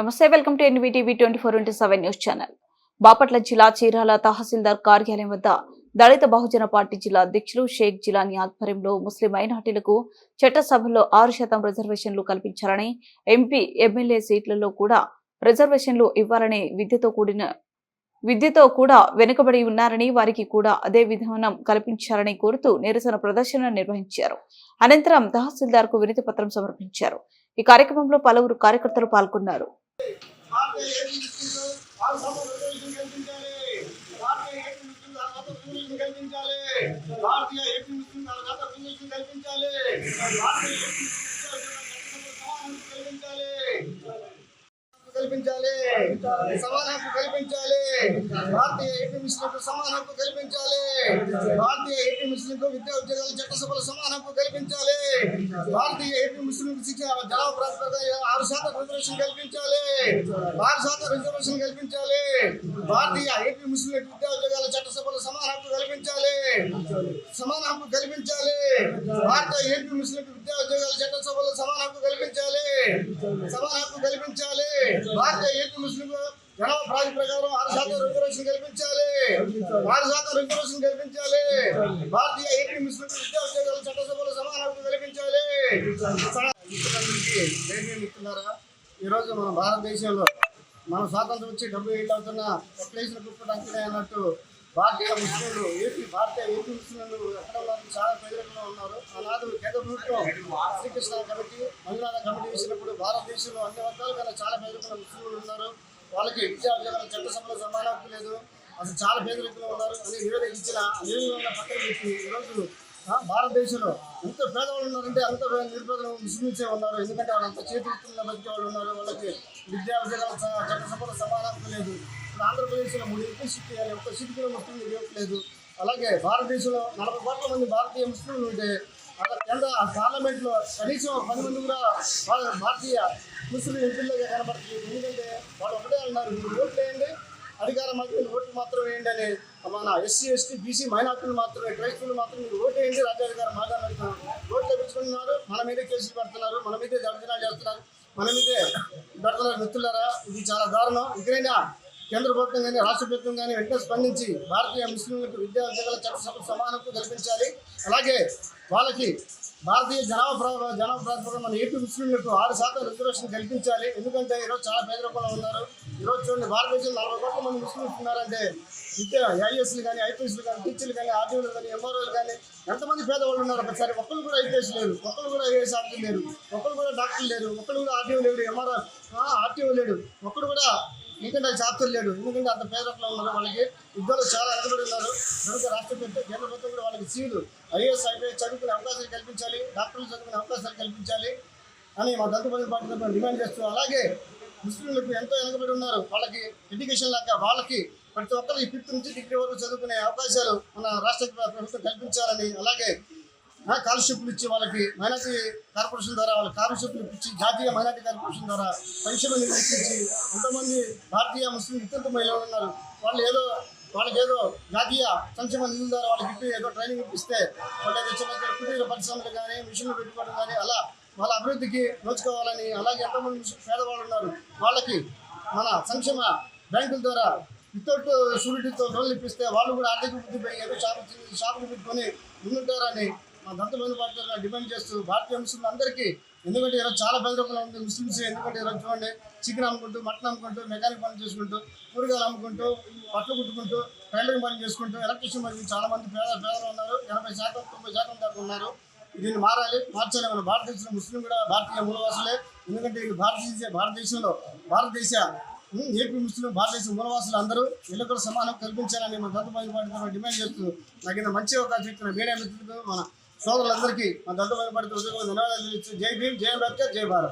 నమస్తే welcome to NVTV twenty four into seven news channel. Bapatla జిల్లా చీరాల తహసీల్దార్ కార్యాలయం వద్ద దళిత బహుజన పార్టీ జిల్లా అధ్యక్షులు షేక్ జిలానీ ఆధ్వర్యంలో ముస్లిం మైనార్టీలకు చట్టసభలో ఆరు శాతం రిజర్వేషన్లు కల్పించాలని ఎంపీ ఎమ్మెల్యే సీట్లలో కూడా రిజర్వేషన్లు ఇవ్వాలని విద్యతో కూడిన విద్యతో కూడా వెనుకబడి ఉన్నారని వారికి కూడా అదే విధానం కల్పించాలని కోరుతూ నిరసన ప్రదర్శన నిర్వహించారు. అనంతరం తహసీల్దార్కు వినతి పత్రం సమర్పించారు. ఈ కార్యక్రమంలో పలువురు కార్యకర్తలు పాల్గొన్నారు. భారతీయ ఏపీ ముస్లింలు ఆరు శాతం రిజర్వేషన్ కల్పించాలి భారతీయ ఏపీ ముస్లింలు ఆరు శాతం రిజర్వేషన్ కల్పించాలి భారతీయ ఏపీ ముస్లింలు ఆరు శాతం రిజర్వేషన్ కల్పించాలి భారతీయ ఏపీ ముస్లింలు సమాన హక్కు కల్పించాలి భారతీయ ఏపీ ముస్లింలకు సమాన హక్కు కల్పించాలి భారతీయ ఏపీ ముస్లింలకు విద్యా ఉద్యోగాల చట్టసభలో సమాన హక్కు కల్పించాలి భారతీయ ఏపీ ముస్లింలకు శిక్ష జనాభా ప్రాతిపదికన ఆరు శాతం రిజర్వేషన్ కల్పించాలి ఆరు శాతం రిజర్వేషన్ కల్పించాలి భారతీయ ఏపీ ముస్లింలకు విద్యా ఉద్యోగాల చట్టసభలో సమాన హక్కు కల్పించాలి సమాన హక్కు కల్పించాలి భారతీయ ఏపీ ముస్లింలకు విద్యా ఉద్యోగాల చట్టసభలో సమాన హక్కు కల్పించాలి సమాన హక్కు కల్పించాలి భారతీయ ఏపీ ముస్లింలు జనాభా ప్రాజెక్ట్ ప్రకారం ఆరు శాతం రిజర్వేషన్ కల్పించాలి. ఆరు శాతం రిజర్వేషన్ కల్పించాలి. భారతీయ ఏపీ ముస్లింలకు విద్యా ఉద్యోగాల చట్టసభలో సమాన హక్కు కల్పించాలి. మిత్రులందరికీ ఈరోజు మన భారతదేశంలో మన స్వాతంత్రం వచ్చి డెబ్బై ఏళ్ళు అవుతున్న ప్లేస్ల కుప్పడానికి అన్నట్టు భారతీయ ముస్లింలు ఏపీ భారతీయ ఏపీ ముస్లింలు ఎక్కడ ఉన్నారు? చాలా పేదరికంలో ఉన్నారు. అలాగే కేంద్ర ప్రభుత్వం శ్రీకృష్ణ కమిటీ మహిళా కమిటీ వేసినప్పుడు భారతదేశంలో అన్ని వర్గాల కన్నా చాలా పేదరికంలో ముస్లింలు ఉన్నారు. వాళ్ళకి విద్యా ఉద్యోగాల చట్టసభలో సమాన హక్కు లేదు. అసలు చాలా పేదరికంలో ఉన్నారు. అని నివేదిక ఇచ్చిన నివేదిక ఉన్న పక్కన పెట్టి ఈరోజు భారతదేశంలో ఎంత పేదవాళ్ళు ఉన్నారంటే అంత నిరుపేదలు ముస్లింసే ఉన్నారు. ఎందుకంటే వాళ్ళంతా చేతులుతున్న బతికే వాళ్ళు ఉన్నారు. వాళ్ళకి విద్యా ఉద్యోగాల చ- చట్టసభలో సమానం లేదు. ఆంధ్రప్రదేశ్లో మూడు ఎంపీ సీట్లు ఇవ్వాలి ఒక్క సీటు కూడా ముస్లింలు ఇవ్వట్లేదు. అలాగే భారతదేశంలో నలభై కోట్ల మంది భారతీయ ముస్లింలు ఉంటే అలా కేంద్ర పార్లమెంట్లో కనీసం పది మంది కూడా భారతీయ ముస్లిం ఎంపీలుగా కనబడుతుంది ఎందుకంటే వాళ్ళు ఒకటే అన్నారు మీరు ఓట్లు వేయండి అధికారం మాత్రం ఓట్లు మాత్రం వేయండి అని మన ఎస్సీ ఎస్టీ బీసీ మైనార్టీలు మాత్రమే క్రైస్తవులు మాత్రం మీరు ఓటు వేయండి రాజ్యాధికారం మాట్లాడుతున్నారు ఓట్లు తెప్పించుకుంటున్నారు మన మీదే కేసులు పెడుతున్నారు మన మీదే దర్శనాలు చేస్తున్నారు మన మీదే పెడుతున్నారు మిత్రులారా ఇది చాలా దారుణం. ఇకనైనా కేంద్ర ప్రభుత్వం కానీ రాష్ట్ర ప్రభుత్వం కానీ వెంటనే స్పందించి భారతీయ ముస్లింలకు విద్యా ఉద్యోగాల చట్ట సమానత్వం కల్పించాలి. అలాగే వాళ్ళకి భారతీయ జనాభా ప్ర- జనాభా ప్రాతిపదికన మన ఏపీ ముస్లింలకు ఆరు శాతం రిజర్వేషన్ కల్పించాలి. ఎందుకంటే ఈరోజు చాలా పేదరికంలో ఉన్నారు. ఈరోజు చూడండి భారతదేశంలో నలభై కోట్ల మంది ముస్లింలు ఉన్నారంటే విద్య ఐఏఎస్లు కానీ ఐపీఎస్లు కానీ టీచర్లు కానీ ఆర్టీఓలు కానీ ఎంఆర్ఓలు కానీ ఎంతమంది పేదవాళ్ళు ఉన్నారు? ఒకసారి ఒక్కరు కూడా ఐపీఎస్ లేరు. ఒక్కరు కూడా ఐఏఎస్ ఆఫీసర్ లేరు. ఒక్కరు కూడా డాక్టర్లు లేరు. ఒక్కరు కూడా ఆర్టీఓ లేడు ఎంఆర్ఓ ఆర్టీఓ లేడు. ఒక్కరు కూడా ఎందుకంటే చాప్టర్ లేడు. ఎందుకంటే అంత పేదరికంలో ఉన్నారు వాళ్ళకి. యుద్ధాలు చాలా ఎదుగుబడి ఉన్నారు. కనుక రాష్ట్ర కేంద్ర ప్రభుత్వం కూడా వాళ్ళకి సీలు ఐఏఎస్ ఐపీఎస్ చదువుకునే అవకాశాలు కల్పించాలి డాక్టర్లు చదువుకునే అవకాశాలు కల్పించాలి అని మా దంతపల్లి పార్టీ డిమాండ్ చేస్తూ అలాగే ముస్లింలకు ఎంతో వెనకబడి ఉన్నారు. వాళ్ళకి ఎడ్యుకేషన్ లాగా వాళ్ళకి ప్రతి ఒక్కరికి ఫిఫ్త్ నుంచి డిగ్రీ వరకు చదువుకునే అవకాశాలు మన రాష్ట్ర ప్రభుత్వం కల్పించాలని అలాగే స్కాలర్షిప్లు ఇచ్చి వాళ్ళకి మైనార్టీ కార్పొరేషన్ ద్వారా వాళ్ళ స్కాలర్షిప్లు ఇచ్చి జాతీయ మైనార్టీ కార్పొరేషన్ ద్వారా పెన్షన్లు నిర్మించి ఎంతోమంది భారతీయ ముస్లిం వితంతు మహిళలు ఉన్నారు. వాళ్ళు ఏదో వాళ్ళకి ఏదో జాతీయ సంక్షేమ నిధుల ద్వారా వాళ్ళకి ఇప్పి ఏదో ట్రైనింగ్ ఇప్పిస్తే వాళ్ళు ఏదో చిన్న కుటీర పరిశ్రమలు కానీ మిషన్లు పెట్టుకోవడం కానీ అలా వాళ్ళ అభివృద్ధికి నోచుకోవాలని అలాగే ఎంతోమంది పేదవాళ్ళు ఉన్నారు. వాళ్ళకి మన సంక్షేమ బ్యాంకుల ద్వారా వితౌట్ షూరిటీతో లోన్లు ఇప్పిస్తే వాళ్ళు కూడా ఆర్థిక వృద్ధి పోయి ఏదో షాపు షాపులు పెట్టుకొని ముందుంటారని మా దంతమైన పార్టీ డిమాండ్ చేస్తూ భారతీయ ముస్లింలు అందరికీ ఎందుకంటే ఈరోజు చాలా పేదరికంలో ఉంది. ముస్లిమ్స్ ఎందుకంటే ఈరోజు చూడండి చికెన్ అమ్ముకుంటూ మటన్ అమ్ముకుంటూ మెకానిక్ పని చేసుకుంటూ కూరగాయలు అమ్ముకుంటూ బట్టలు కుట్టుకుంటూ టైలరింగ్ పని చేసుకుంటూ ఎలక్ట్రిషియన్ పని చాలా మంది పేద పేదలు ఉన్నారు. ఎనభై శాతం తొంభై శాతం దాకా ఉన్నారు. దీన్ని మారాలి మార్చాలి మన భారతదేశంలో ముస్లిం కూడా భారతీయ మూలవాసులే. ఎందుకంటే ఇది భారతదేశ భారతదేశంలో భారతదేశ ఏపీ ముస్లిం భారతదేశ మూలవాసులు అందరూ వీళ్ళు సమానం కల్పించాలని మన దత్తపాటి పార్టీ డిమాండ్ చేస్తూ నాకు మంచి అవకాశం ఇచ్చిన మీడియా మిత్రులకు మన సోదరులందరికీ మన దత్తమైన పార్టీ ఉద్యోగం ధన్యవాదాలు తెలుస్తూ జై భీమ్ జై అంబేద్కర్ జై భారత్.